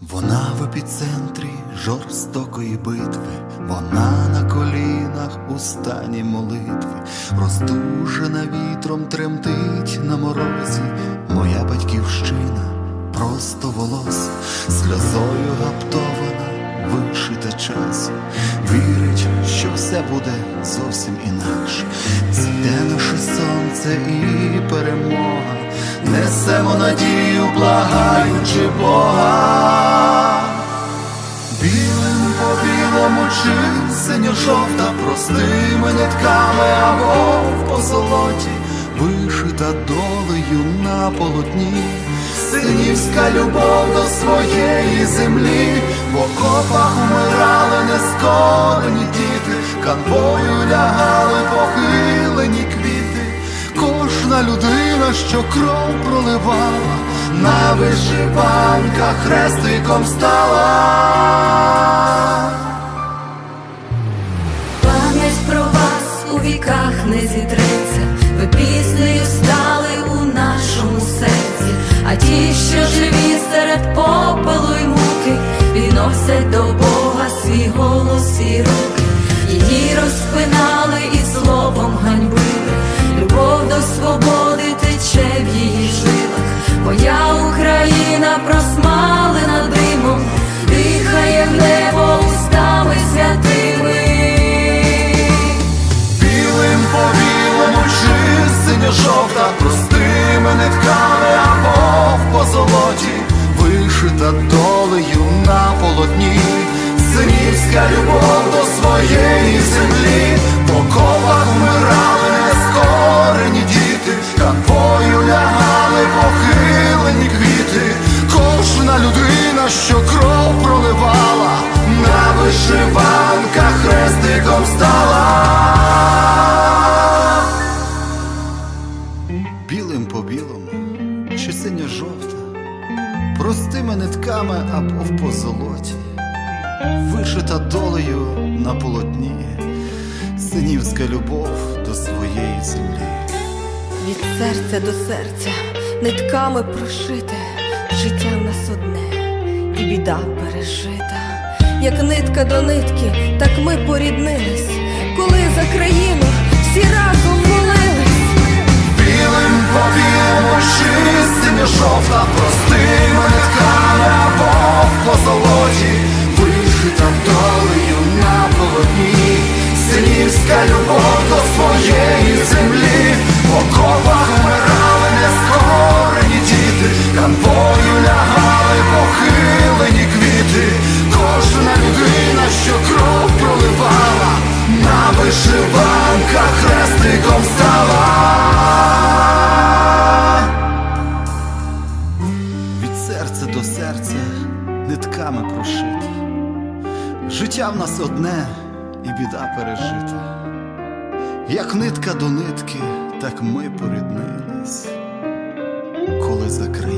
Вона в епіцентрі жорстокої битви, вона на колінах у стані молитви, роздужена вітром тремтить на морозі, моя батьківщина, просто волос, сльозою гаптована, вишита час, вірить, що все буде зовсім інакше. Зійде наше сонце і перемога, несемо надію, благаючи Бога. Чи синьо-жовта простими нитками або в позолоті, вишита долею на полотні, синівська любов до своєї землі, в окопах умирали нескорені діти, канвою лягали похилені квіти, кожна людина, що кров проливала, на вишиванках хрестиком стала. Не зітреться, ви піснею стали у нашому серці, а ті, що живі серед попелу й муки, відносять до Бога свій голос і руки, її розпинали і словом ганьбили, любов до свободи тече в її жилах, моя Україна просмалена димом, дихає в небо вишита долею на полотні, синівська любов до своєї землі, по ковах вмирали нескорені діти, канвою лягали похилені квіти, кожна людина, що кров проливала, на вишиванках хрестиком стала. Білим по білому, чи синьо-жовта, простими нитками або в позолоті, вишита долею на полотні, синівська любов до своєї землі. Від серця до серця нитками прошите, життя в нас одне, і біда пережита. Як нитка до нитки, так ми поріднились, коли за країну синівська любов до своєї землі, в окопах вмирали нескорені діти, канвою лягали похилені квіти, кожна людина, що кров проливала, на вишиванках хрестиком стала. Від серця до серця нитками прошити. Життя в нас одне і біда пережита. Як нитка до нитки, так ми поріднились, коли закрили.